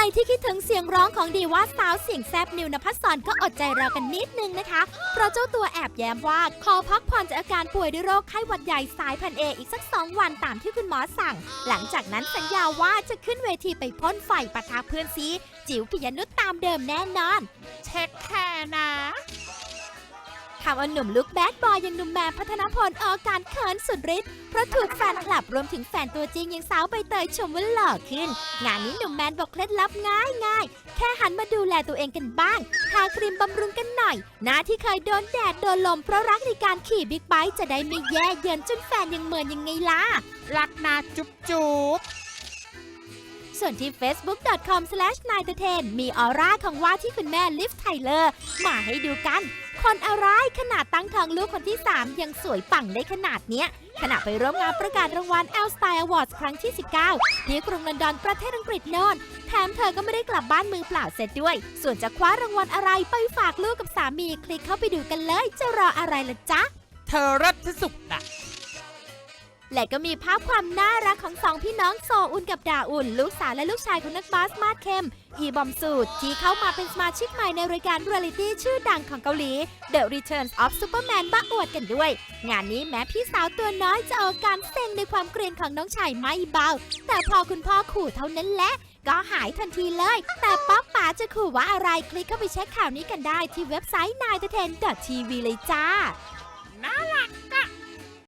รที่คิดถึงเสียงร้องของดีว่าสาวเสียงแซบนิวนภัสสรก็อดใจรอกันนิดนึงนะคะ เพราะเจ้าตัวแอบแย้มว่าขอพักผ่อนจากอาการป่วยด้วยโรคไข้หวัดใหญ่สายพันเออีกสักสองวันตามที่คุณหมอสั่ง หลังจากนั้นสัญญาว่าจะขึ้นเวทีไปพ่นไฟปะทะเพื่อนซีจิ๋วพิยนุษตามเดิมแน่นอน เช็คแค่นะ ทำเอาหนุ่มลุกแบดบอยอย่างหนุ่มแมนพัฒนพลออกอาการเขินสุดฤทธิ์เพราะถูกแฟนคลับรวมถึงแฟนตัวจริงอย่างสาวใบเตยชมว่าหล่อขึ้น งานนี้หนุ่มแมนบอกเคล็ดลับง่ายง่ายๆแค่หันมาดูแลตัวเองกันบ้างทาครีมบำรุงกันหน่อย หน้าที่เคยโดนแดดโดนลมเพราะรักในการขี่บิ๊กไบค์จะได้ไม่แย่เยินจนแฟนยังเมินยังไงล่ะรักนาจุ๊บจุ๊บส่วนที่ facebook.com n i t e n มีออร่าของว่าที่คุณแม่ลิฟไทเลอร์มาให้ดูกัน คนอะไรขนาดตั้งท้องลูกคนที่ 3 ยังสวยปังได้ขนาดเนี้ย ขณะไปร่วมงานประกาศรางวัล L Style Awards ครั้งที่ 19 ที่กรุงลอนดอนประเทศอังกฤษโน่นแถมเธอก็ไม่ได้กลับบ้านมือเปล่าเสร็จด้วย ส่วนจะคว้ารางวัลอะไรไปฝากลูกกับสามีคลิกเข้าไปดูกันเลย จะรออะไรล่ะจ๊ะ เธอรัตสุขนะ และก็มีภาพความน่ารักของสองพี่น้องโซอุนกับดาอุน ลูกสาวและลูกชายของนักบาสมาดเข้มอีบอมสูดที่เข้ามาเป็นสมาชิกใหม่ในรายการเรียลิตี้ชื่อดังของเกาหลี The Returns of Superman บ้าอวดกันด้วย งานนี้แม้พี่สาวตัวน้อยจะเอาการเซ็งในความเกรียนของน้องชายไม่เบา แต่พอคุณพ่อขู่เท่านั้นแหละก็หายทันทีเลย แต่ป๊อปป๋าจะขู่ว่าอะไรคลิกเข้าไปเช็คข่าวนี้กันได้ที่เว็บไซต์ n i t e n t v เลยจ้า